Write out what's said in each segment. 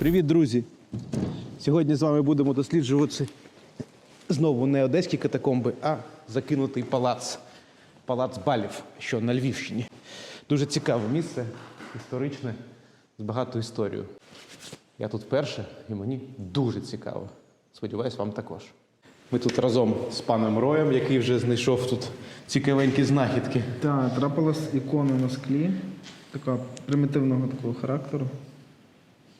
Привіт, друзі! Сьогодні з вами будемо досліджувати знову не одеські катакомби, а закинутий палац. Палац Балів, що на Львівщині. Дуже цікаве місце, історичне, з багатою історією. Я тут вперше і мені дуже цікаво. Сподіваюсь, вам також. Ми тут разом з паном Роєм, який вже знайшов тут цікавенькі знахідки. Так, трапилась ікона на склі, така примітивного такого характеру.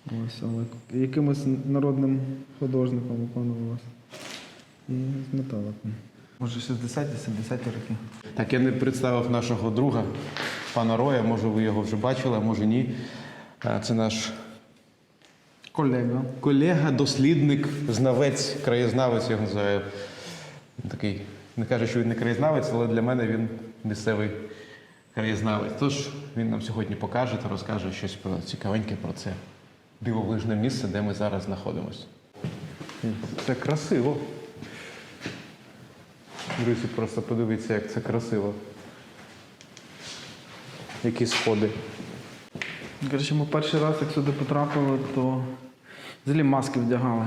Ось, але якимось народним художником виконувалась. І з металу. Може 60-70 роки. Так, я не представив нашого друга, пана Роя. Може, ви його вже бачили, а може ні. Це наш Колега. колега, дослідник, знавець, краєзнавець, я його називаю. Такий, не каже, що він не краєзнавець, але для мене він місцевий краєзнавець. Тож він нам сьогодні покаже та розкаже щось про цікавеньке про це дивовижне місце, де ми зараз знаходимося. Це красиво. Друзі, просто подивіться, як це красиво. Які сходи. Коротше, ми перший раз, як сюди потрапили, то взагалі маски вдягали.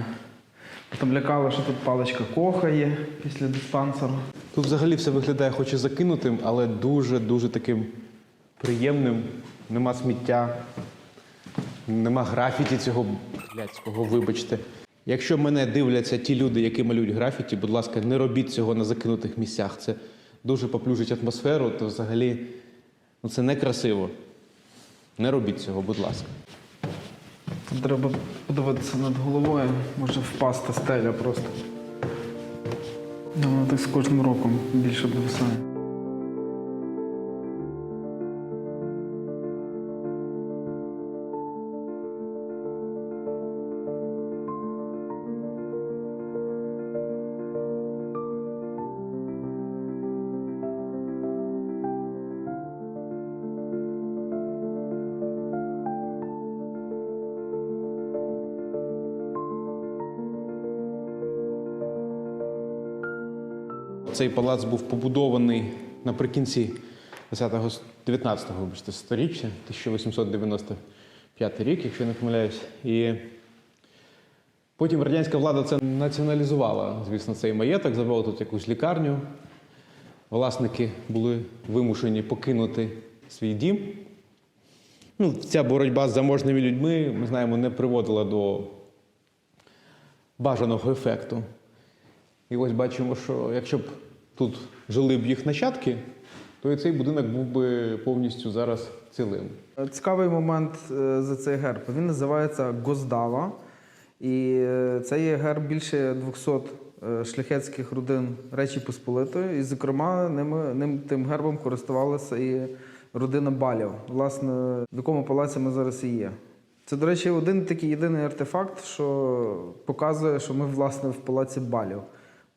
Потім лякали, що тут паличка коха є після диспансеру. Тут взагалі все виглядає хоч і закинутим, але дуже-дуже таким приємним. Нема сміття, нема графіті цього блядського, вибачте. Якщо мене дивляться ті люди, які малюють графіті, будь ласка, не робіть цього на закинутих місцях. Це дуже поплюжить атмосферу, то взагалі ну, це некрасиво. Не робіть цього, будь ласка. Треба подивитися над головою, може впасти стеля просто. Вона так з кожним роком більше довисає. Цей палац був побудований наприкінці 10-го, 19-го вибачте, сторіччя, 1895 рік, якщо я не помиляюсь. І потім радянська влада це націоналізувала, звісно, цей маєток, забрала тут якусь лікарню. Власники були вимушені покинути свій дім. Ну, ця боротьба з заможними людьми, ми знаємо, не приводила до бажаного ефекту. І ось бачимо, що якщо б тут жили б їх нащадки, то і цей будинок був би повністю зараз цілим. Цікавий момент е, за цей герб. Він називається Гоздава. І е, це є герб більше 200 е, шляхетських родин Речі Посполитої. І, зокрема, ними, ним тим гербом користувалася і родина Балів, власне, в якому палаці ми зараз і є. Це, до речі, один такий єдиний артефакт, що показує, що ми власне в палаці Балів.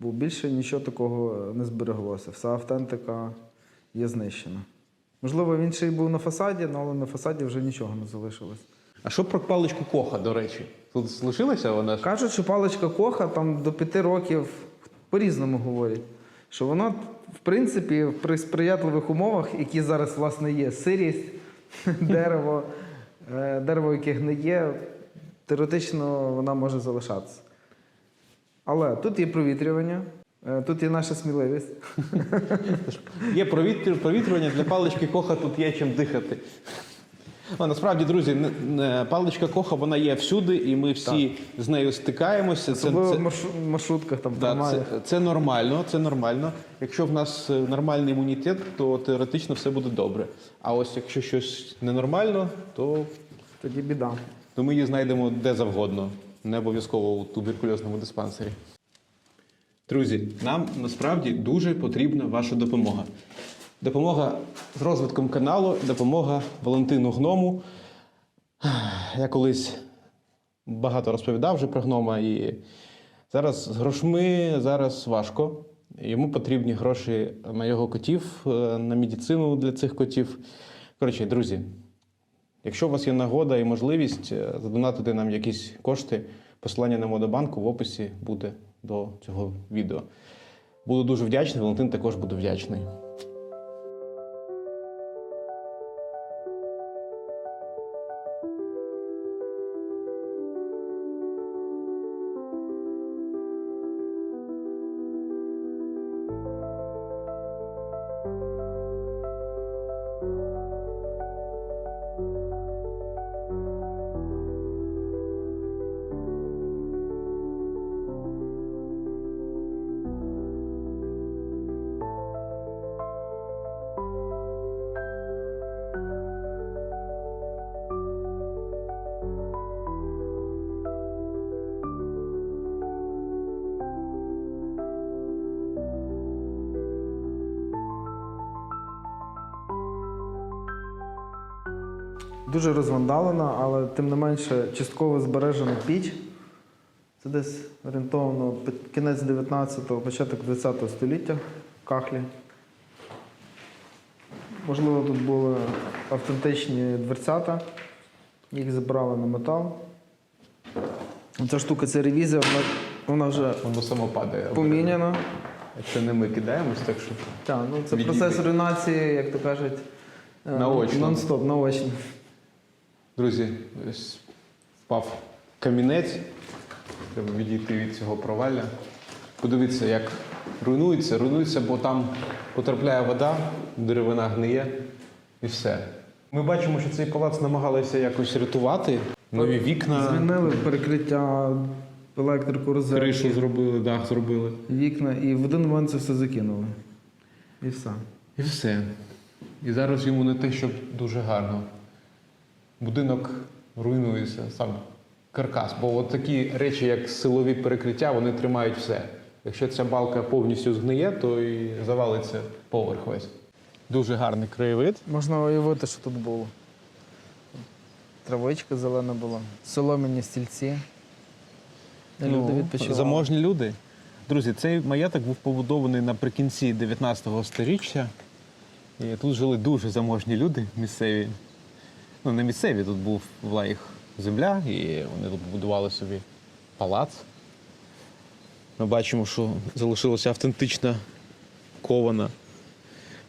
Бо більше нічого такого не збереглося. Вся автентика є знищена. Можливо, він ще й був на фасаді, але на фасаді вже нічого не залишилось. А що про паличку Коха, до речі? Тут залишилася вона? Кажуть, що паличка коха там до п'яти років по-різному говорять. Що вона, в принципі, при сприятливих умовах, які зараз власне є, сирість, дерево, е, дерево, яке гниє, теоретично вона може залишатися. Але тут є провітрювання, е, тут є наша сміливість. Є провітрювання для палички Коха, тут є чим дихати. Ну, насправді, друзі, не- паличка Коха вона є всюди, і ми всі з нею стикаємося. Це, в маршру- маршрутках там Да, це, це нормально, це нормально. Якщо в нас е, нормальний імунітет, то теоретично все буде добре. А ось якщо щось ненормально, то, Тоді біда. то ми її знайдемо де завгодно, не обов'язково у туберкульозному диспансері. Друзі, нам насправді дуже потрібна ваша допомога. Допомога з розвитком каналу, допомога Валентину Гному. Я колись багато розповідав вже про гнома, і зараз з грошми зараз важко. Йому потрібні гроші на його котів, е, на медицину для цих котів. Коротше, друзі, якщо у вас є нагода і можливість е, задонатити нам якісь кошти, посилання на Модобанку в описі буде до цього відео. Буду дуже вдячний, Валентин також буде вдячний. Дуже розвандалена, але тим не менше частково збережена піч. Це десь орієнтовно кінець 19-го, початок 20-го століття кахлі. Можливо, тут були автентичні дверцята, їх забрали на метал. Ця штука це ревізія, вона, вона вже Воно само падає. поміняна. Це не ми кидаємось, так що Так, ну це Відійди. процес руйнації, як то кажуть, е, Наочно. нон-стоп, наочно. Друзі, ось впав камінець. Треба відійти від цього провалля. Подивіться, як руйнується, руйнується, бо там потрапляє вода, деревина гниє і все. Ми бачимо, що цей палац намагалися якось рятувати. Нові вікна, Змінили перекриття, електрику, розетки, кришу зробили, дах зробили. вікна, і в один момент це все закинули. І все. І все. І зараз йому не те, щоб дуже гарно. Будинок руйнується, сам каркас. Бо от такі речі, як силові перекриття, вони тримають все. Якщо ця балка повністю згниє, то і завалиться поверх весь. Дуже гарний краєвид. Можна уявити, що тут було. Травичка зелена була, солом'яні стільці. Люди відпочивали. Ну, заможні люди. Друзі, цей маєток був побудований наприкінці 19 століття. І тут жили дуже заможні люди місцеві. Ну, не місцеві, тут був, була їх земля, і вони тут будували собі палац. Ми бачимо, що залишилася автентична кована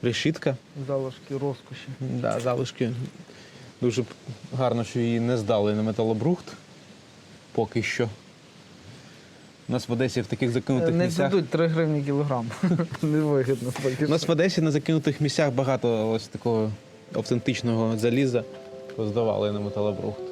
решітка. Залишки розкоші. Да, залишки. Дуже гарно, що її не здали на металобрухт. Поки що. У нас в Одесі в таких закинутих Не місцях. дадуть 3 гривні кілограм. Невигідно. У нас в Одесі на закинутих місцях багато ось такого автентичного заліза здавали на металобрухт.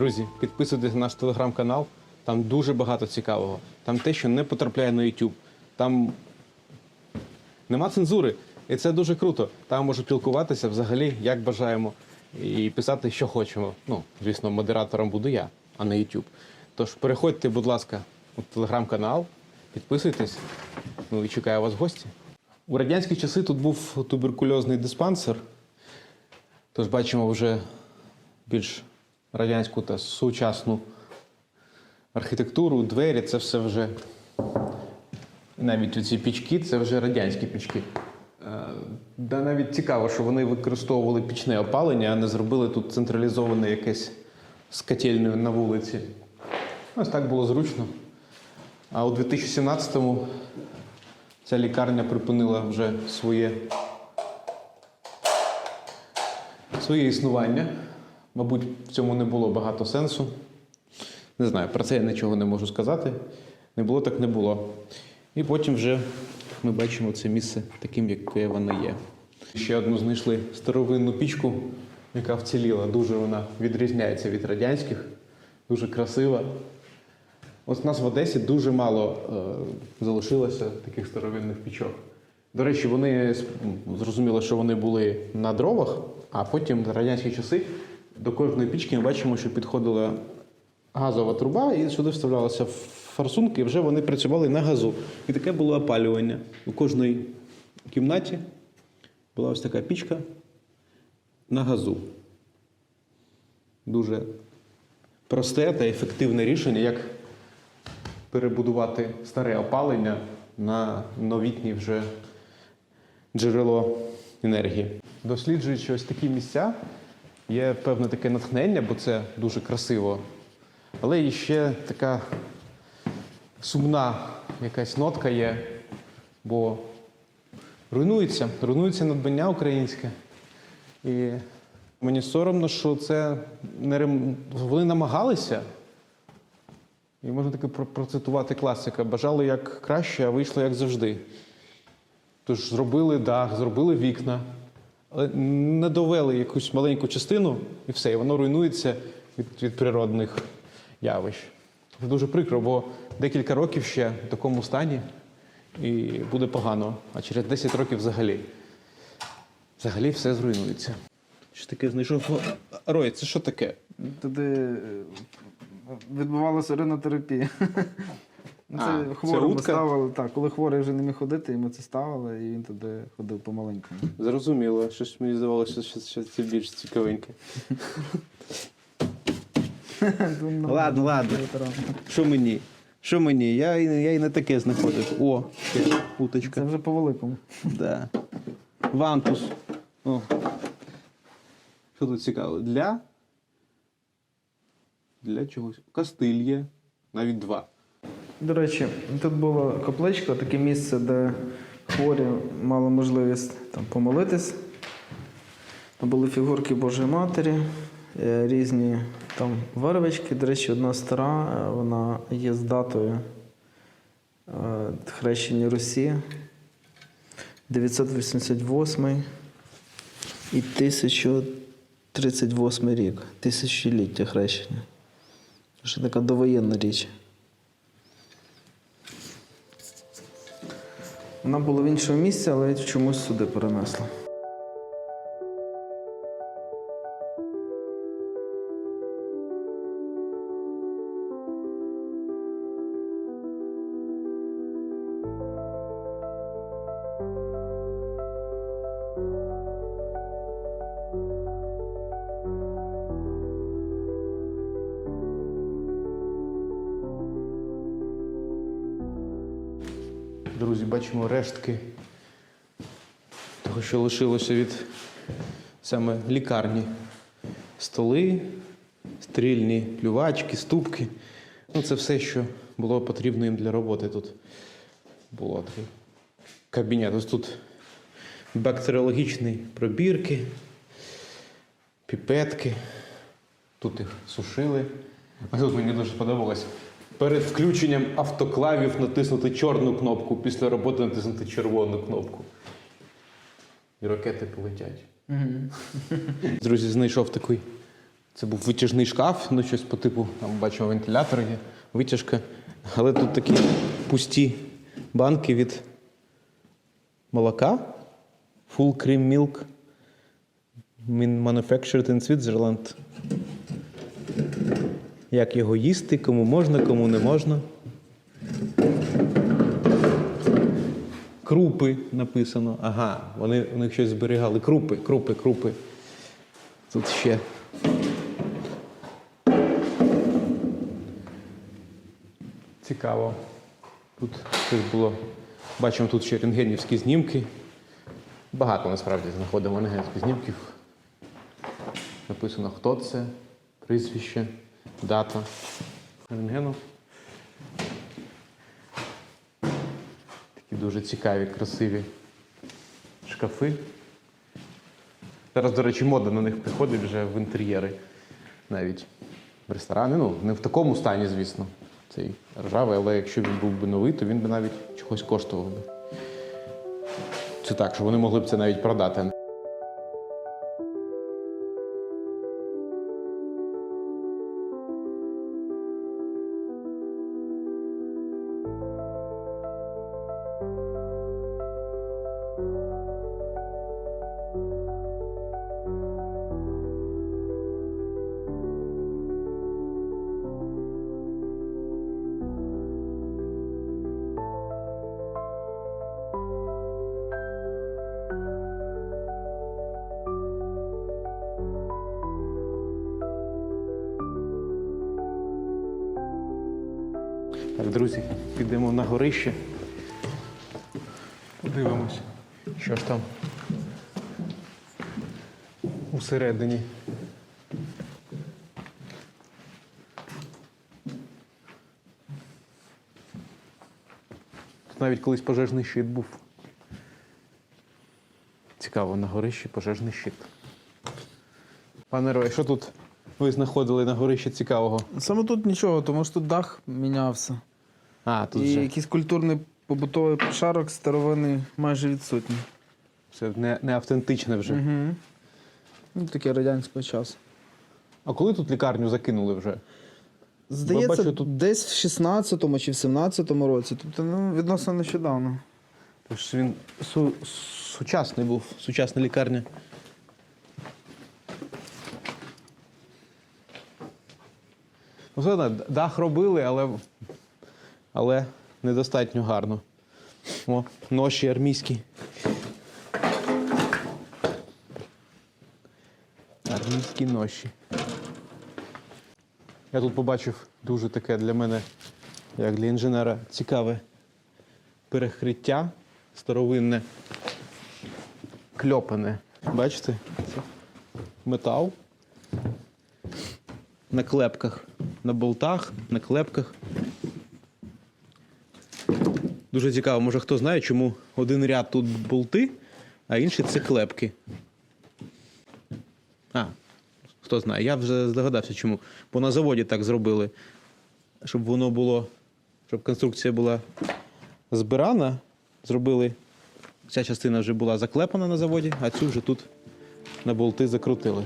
Друзі, підписуйтесь на наш телеграм-канал. Там дуже багато цікавого. Там те, що не потрапляє на YouTube. Там нема цензури. І це дуже круто. Там можуть спілкуватися взагалі, як бажаємо, і писати, що хочемо. Ну, звісно, модератором буду я, а не YouTube. Тож переходьте, будь ласка, у телеграм-канал, підписуйтесь. Ну і чекаю вас в гості. У радянські часи тут був туберкульозний диспансер. Тож бачимо вже більш радянську та сучасну архітектуру, двері це все вже. Навіть ці пічки це вже радянські пічки. Е, Да навіть цікаво, що вони використовували пічне опалення, а не зробили тут централізоване якесь з котельнею на вулиці. Ось так було зручно. А у 2017-му ця лікарня припинила вже своє своє існування. Мабуть, в цьому не було багато сенсу. Не знаю, про це я нічого не можу сказати. Не було, так не було. І потім вже ми бачимо це місце таким, яке воно є. Ще одну знайшли старовинну пічку, яка вціліла. Дуже вона відрізняється від радянських, дуже красива. От у нас в Одесі дуже мало е, залишилося таких старовинних пічок. До речі, вони зрозуміло, що вони були на дровах, а потім в радянські часи до кожної пічки ми бачимо, що підходила газова труба, і сюди вставлялися форсунки, і вже вони працювали на газу. І таке було опалювання. У кожній кімнаті була ось така пічка на газу. Дуже просте та ефективне рішення, як перебудувати старе опалення на новітнє вже джерело енергії. Досліджуючи ось такі місця, є певне таке натхнення, бо це дуже красиво. Але і ще така сумна якась нотка є, бо руйнується, руйнується надбання українське. І Мені соромно, що це не рем... вони намагалися. І можна таки процитувати класика. Бажали як краще, а вийшло як завжди. Тож зробили дах, зробили вікна, але не довели якусь маленьку частину і все, і воно руйнується від, від природних явищ. Це дуже прикро, бо декілька років ще в такому стані і буде погано, а через 10 років взагалі. Взагалі все зруйнується. Що таке знайшов? Рой, це що таке? Туди е, відбувалася ринотерапія. Ну, А, Це це ставили. Так, коли хворий вже не міг ходити, йому це ставили, і він туди ходив помаленькому. Зрозуміло, щось мені здавалося, що, що це більш цікавеньке. Ладно, ладно. Що мені? Що мені? Я, я і не таке знаходив. О, ще Це вже по великому. Да. Вантус. О. Що тут цікаво? Для. Для чогось. Кастиль є. Навіть два. До речі, тут була капличка, таке місце, де хворі мали можливість там, помолитись. Там були фігурки Божої Матері, е, різні там вервички. До речі, одна стара, е, вона є з датою е, хрещення Русі 988 і 1038 рік, тисячоліття хрещення. Ще така довоєнна річ. Вона була в іншому місці, але чомусь сюди перенесла. Бачимо рештки того, що лишилося від саме лікарні. Столи, стрільні плювачки, ступки. Ну, це все, що було потрібно їм для роботи тут. Було такий кабінет. Ось тут бактеріологічні пробірки, піпетки. Тут їх сушили. А тут мені дуже сподобалось. Перед включенням автоклавів натиснути чорну кнопку, після роботи натиснути червону кнопку. І ракети полетять. Друзі, знайшов такий. Це був витяжний шкаф, ну щось по типу, там бачимо вентилятор є, витяжка. Але тут такі пусті банки від молока. Full cream milk. Manufactured in Switzerland. Як його їсти, кому можна, кому не можна. Крупи написано. Ага, вони у них щось зберігали. Крупи, крупи, крупи. Тут ще. Цікаво. Тут щось було. Бачимо тут ще рентгенівські знімки. Багато насправді знаходимо рентгенівських знімків. Написано, хто це, прізвище, дата рентгену. Такі дуже цікаві, красиві шкафи. Зараз, до речі, мода на них приходить вже в інтер'єри навіть в ресторани. Ну, не в такому стані, звісно, цей ржавий, але якщо він був би новий, то він би навіть чогось коштував би. Це так, що вони могли б це навіть продати. Так, друзі, підемо на горище. Подивимось, що ж там усередині. Тут навіть колись пожежний щит був. Цікаво, на горищі пожежний щит. Пане Рой, що тут ви знаходили на горищі цікавого? Саме тут нічого, тому що тут дах мінявся. А, тут і вже якийсь культурний побутовий пошарок старовинний майже відсутній. це не, не автентичне вже. Угу. Ну, таке радянського часу. А коли тут лікарню закинули вже? Здається, бачу, тут- десь в 16-му чи в 17-му році. Тобто, ну, відносно нещодавно. Тож він су, сучасний був, сучасна лікарня. Ну, все одно, дах робили, але, але недостатньо гарно. О, ноші армійські. Армійські ноші. Я тут побачив дуже таке для мене, як для інженера, цікаве перекриття старовинне, кльопане. Бачите? Це метал. На клепках, на болтах, на клепках. Дуже цікаво, може хто знає, чому один ряд тут болти, а інший це клепки. А, хто знає, я вже здогадався, чому. Бо на заводі так зробили, щоб воно було, щоб конструкція була збирана, зробили. Ця частина вже була заклепана на заводі, а цю вже тут на болти закрутили.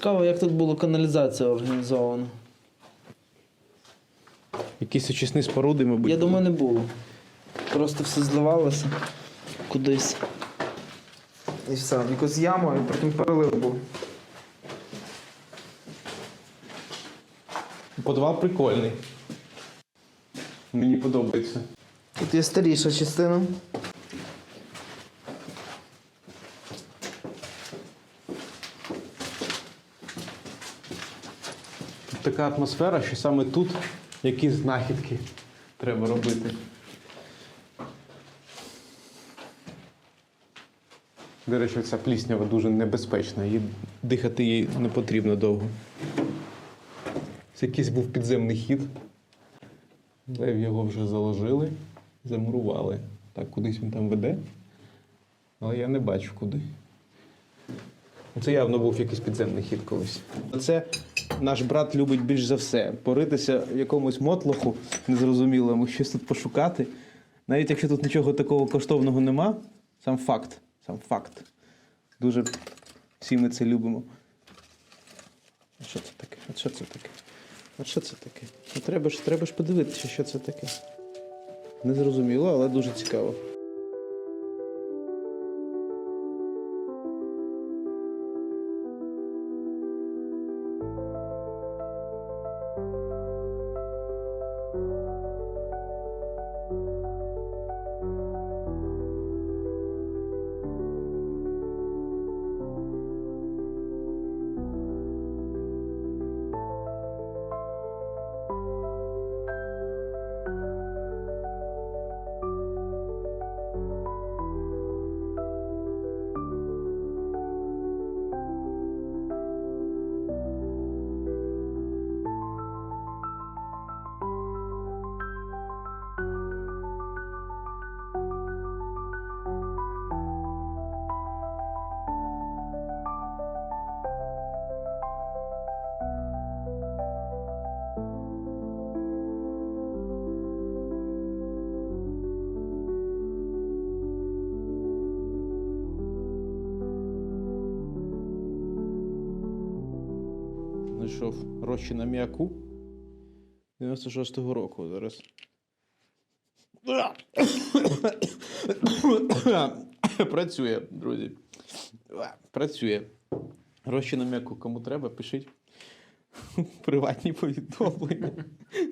Цікаво, як тут була каналізація організована. Якісь очисні споруди, мабуть. Я думаю, не було. Просто все зливалося кудись. І все, якось яма, і потім перелив був. Подвал прикольний. Мені подобається. Тут є старіша частина. Така атмосфера, що саме тут якісь знахідки треба робити. До речі, ця пліснява дуже небезпечна. Її дихати їй не потрібно довго. Це якийсь був підземний хід. Лев його вже заложили, замурували. Так, кудись він там веде. Але я не бачу куди. Це явно був якийсь підземний хід колись. Це наш брат любить більш за все. Поритися в якомусь мотлоху незрозумілому, щось тут пошукати. Навіть якщо тут нічого такого коштовного нема, сам факт. Сам факт. Дуже всі ми це любимо. А що це таке? А що це таке? А що це таке? Ну, треба ж, треба ж подивитися, що це таке. Незрозуміло, але дуже цікаво. Знайшов розчин аміаку 96-го року. Зараз. Працює, друзі. Працює. Розчин аміаку кому треба, пишіть. Приватні повідомлення.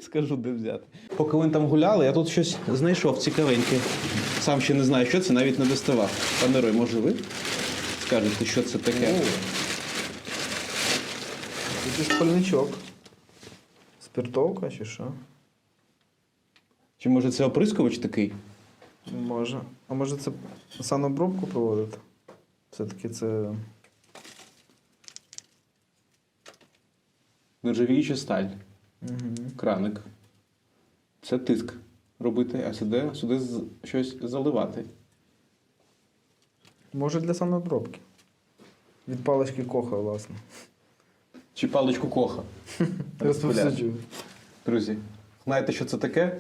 Скажу, де взяти. Поки вони там гуляли, я тут щось знайшов цікавеньке. Сам ще не знаю, що це, навіть не доставав. Пане Рой, може ви скажете, що це таке? Тут є шпальничок. Спиртовка чи що? Чи може це оприскувач такий? Може. А може це санобробку проводити? Все-таки це. Нержавіюча сталь, Угу. краник. Це тиск робити, а сюди, сюди з- щось заливати. Може для санобробки. Від палички коха, власне. Чи паличку коха. Розповсюджую. Друзі, знаєте, що це таке?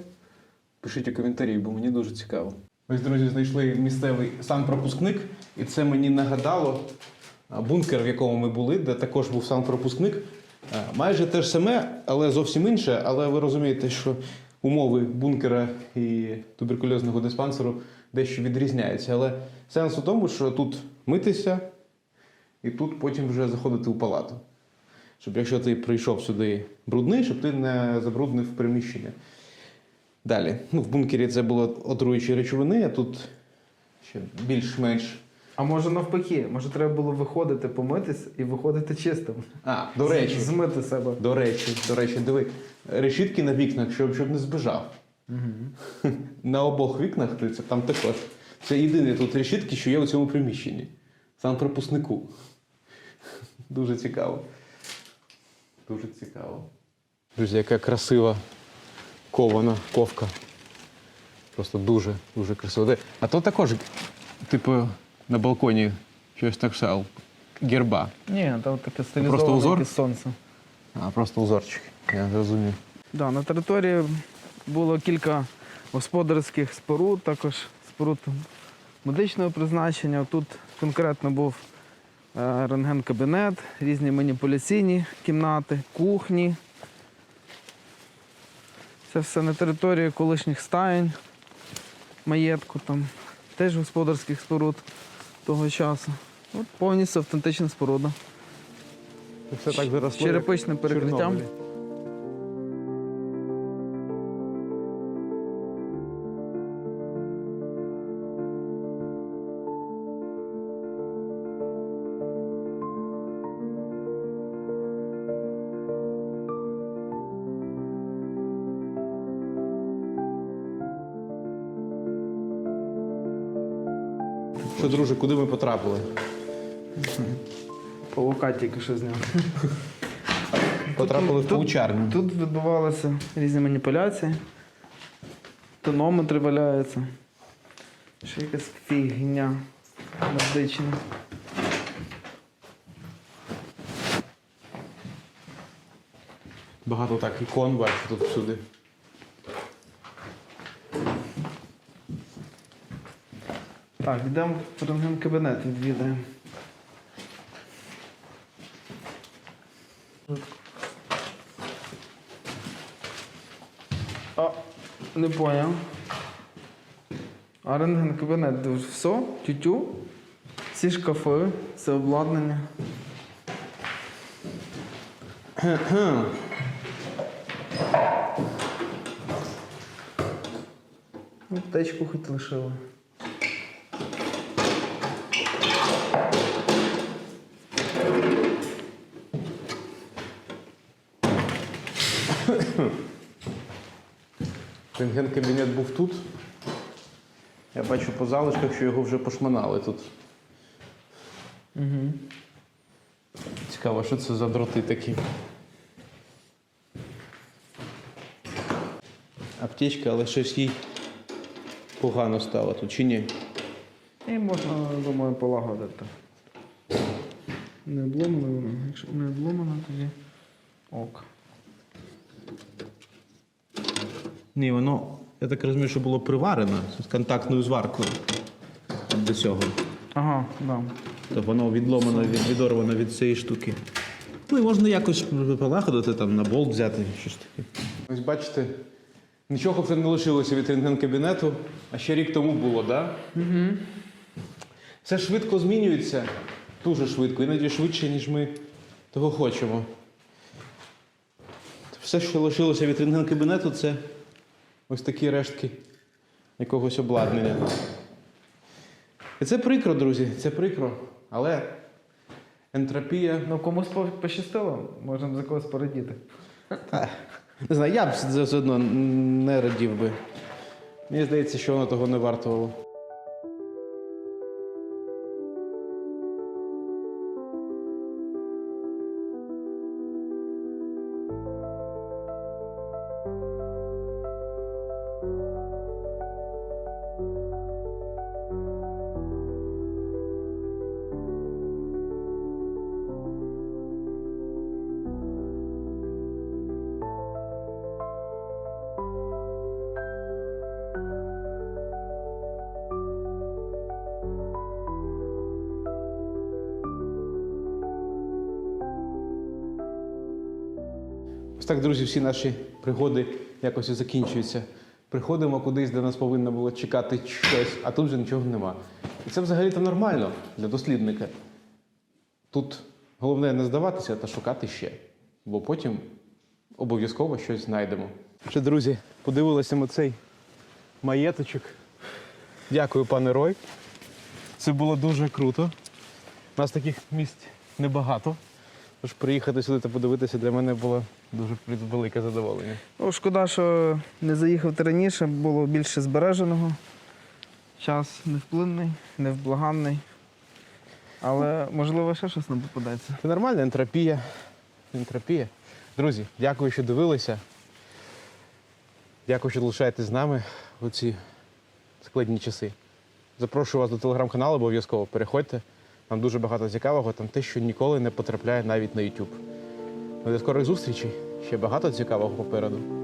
Пишіть у коментарі, бо мені дуже цікаво. Ось, друзі, знайшли місцевий санпропускник, і це мені нагадало бункер, в якому ми були, де також був санпропускник. А, Майже те ж саме, але зовсім інше. Але ви розумієте, що умови бункера і туберкульозного диспансеру дещо відрізняються. Але сенс у тому, що тут митися, і тут потім вже заходити у палату. Щоб якщо ти прийшов сюди брудний, щоб ти не забруднив приміщення. Далі. Ну, в бункері це було отруючі речовини, а тут ще більш-менш. А може навпаки, може треба було виходити, помитись і виходити чистим. А, до речі, Змити себе. до речі, до речі, диви, решітки на вікнах, щоб, щоб не збежав. Угу. На обох вікнах це там також. Це єдині тут решітки, що є у цьому приміщенні. Сам пропускнику. Дуже цікаво. Дуже цікаво. Друзі, яка красива кована ковка. Просто дуже, дуже красиво. А то також, типу, на балконі щось так само. Герба. Ні, там таке Просто стилізоване узор? сонце. А, просто узорчик. Я зрозумів. Да, на території було кілька господарських споруд, також споруд медичного призначення. Тут конкретно був рентген-кабінет, різні маніпуляційні кімнати, кухні. Це все на території колишніх стаєнь, маєтку, там, теж господарських споруд того часу. От повністю автентична споруда. Все так заросло. Черепичним перекриттям. Чорнобилі. Друже, куди ми потрапили? Павука тільки що зняв. Потрапили в тут- паучарню. Тут відбувалися різні маніпуляції. Тонометри валяються. Ще якась фігня медична. Багато так ікон бачу тут всюди. Так, йдемо в рентген-кабінет відвідаємо. А, не поняв. А рентген-кабінет де все, тютю, всі шкафи, все обладнання. Аптечку хоч лишили. Рентген-кабінет був тут. Я бачу по залишках, що його вже пошманали тут. Угу. Цікаво, що це за дроти такі. Аптечка, але щось їй погано стало тут, чи ні? І можна, думаю, полагодити. Не обломано воно. Якщо не обломано, тоді ок. Ні, воно, я так розумію, що було приварено з контактною зваркою до цього. Ага, да. То воно відломано, від, відорвано від цієї штуки. Ну і можна якось полагодити, там на болт взяти щось таке. Ось бачите, нічого вже не лишилося від рентген-кабінету, а ще рік тому було, так? Да? Угу. Все швидко змінюється, дуже швидко, іноді швидше, ніж ми того хочемо. Все, що лишилося від рентген-кабінету, це ось такі рештки якогось обладнання. І це прикро, друзі, це прикро. Але ентропія. Ну, комусь пощастило, можемо за когось порадіти. Та, не знаю, я б все все одно не радів би. Мені здається, що воно того не вартувало. Так, друзі, всі наші пригоди якось і закінчуються. Приходимо кудись, де нас повинно було чекати щось, а тут вже нічого нема. І це взагалі-то нормально для дослідника. Тут головне не здаватися та шукати ще, бо потім обов'язково щось знайдемо. Ще, друзі, подивилися ми цей маєточок. Дякую, пане Рой. Це було дуже круто. У нас таких місць небагато. Тож приїхати сюди та подивитися для мене було дуже велике задоволення. Ну, шкода, що не заїхав ти раніше, було більше збереженого. Час невплинний, невблаганний. Але можливо ще щось нам попадеться. Це нормальна ентропія. Ентропія. Друзі, дякую, що дивилися. Дякую, що залишаєтесь з нами у ці складні часи. Запрошую вас до телеграм-каналу обов'язково. Переходьте. Там дуже багато цікавого, там те, що ніколи не потрапляє навіть на YouTube. Ну, До скорих зустрічей. Ще багато цікавого попереду.